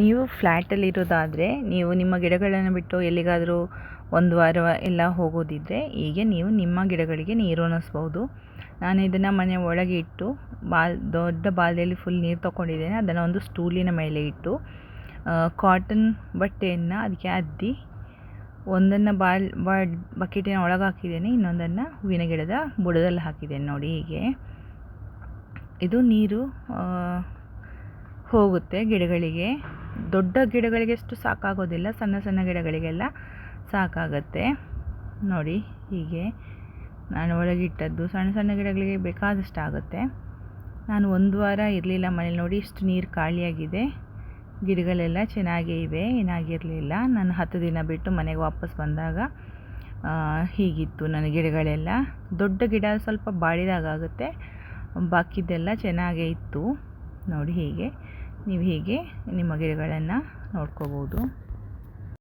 ನೀವು ಫ್ಲ್ಯಾಟಲ್ಲಿ ಇರೋದಾದರೆ ನೀವು ನಿಮ್ಮ ಗಿಡಗಳನ್ನು ಬಿಟ್ಟು ಎಲ್ಲಿಗಾದರೂ ಒಂದು ವಾರ ಎಲ್ಲ ಹೋಗೋದಿದ್ದರೆ ಹೀಗೆ ನೀವು ನಿಮ್ಮ ಗಿಡಗಳಿಗೆ ನೀರು ಅನ್ನಿಸ್ಬೋದು ನಾನು ಇದನ್ನು ಮನೆ ಒಳಗೆ ಇಟ್ಟು ಬಾಲ್, ದೊಡ್ಡ ಬಾಲ್ಯಲ್ಲಿ ಫುಲ್ ನೀರು ತೊಗೊಂಡಿದ್ದೇನೆ. ಅದನ್ನು ಒಂದು ಸ್ಟೂಲಿನ ಮೇಲೆ ಇಟ್ಟು ಕಾಟನ್ ಬಟ್ಟೆಯನ್ನು ಅದಕ್ಕೆ ಅದ್ದಿ, ಒಂದನ್ನು ಬಾಲ್, ಬಾಡ್ ಬಕೆಟಿನ ಒಳಗೆ ಹಾಕಿದ್ದೇನೆ. ಇನ್ನೊಂದನ್ನು ಹೂವಿನ ಗಿಡದ ಬುಡದಲ್ಲಿ ಹಾಕಿದ್ದೇನೆ ನೋಡಿ ಹೀಗೆ. ಇದು ನೀರು ಹೋಗುತ್ತೆ ಗಿಡಗಳಿಗೆ. ದೊಡ್ಡ ಗಿಡಗಳಿಗೆ ಅಷ್ಟು ಸಾಕಾಗೋದಿಲ್ಲ, ಸಣ್ಣ ಸಣ್ಣ ಗಿಡಗಳಿಗೆಲ್ಲ ಸಾಕಾಗತ್ತೆ. ನೋಡಿ, ಹೀಗೆ ನಾನು ಒಳಗಿಟ್ಟದ್ದು ಸಣ್ಣ ಸಣ್ಣ ಗಿಡಗಳಿಗೆ ಬೇಕಾದಷ್ಟು ಆಗುತ್ತೆ. ನಾನು ಒಂದು ವಾರ ಇರಲಿಲ್ಲ ಮನೇಲಿ ನೋಡಿ, ಇಷ್ಟು ನೀರು ಖಾಲಿಯಾಗಿದೆ. ಗಿಡಗಳೆಲ್ಲ ಚೆನ್ನಾಗೇ ಇವೆ, ಏನಾಗಿರಲಿಲ್ಲ. ನಾನು ಹತ್ತು ದಿನ ಬಿಟ್ಟು ಮನೆಗೆ ವಾಪಸ್ ಬಂದಾಗ ಹೀಗಿತ್ತು ನನ್ನ ಗಿಡಗಳೆಲ್ಲ. ದೊಡ್ಡ ಗಿಡ ಸ್ವಲ್ಪ ಬಾಡಿದಾಗುತ್ತೆ ಬಾಕಿದೆಲ್ಲ ಚೆನ್ನಾಗೇ ಇತ್ತು. ನೋಡಿ, ಹೀಗೆ. ನೀವು ಹೀಗೆ ನಿಮ್ಮ ಗಿಡಗಳನ್ನು ನೋಡ್ಕೋಬೋದು.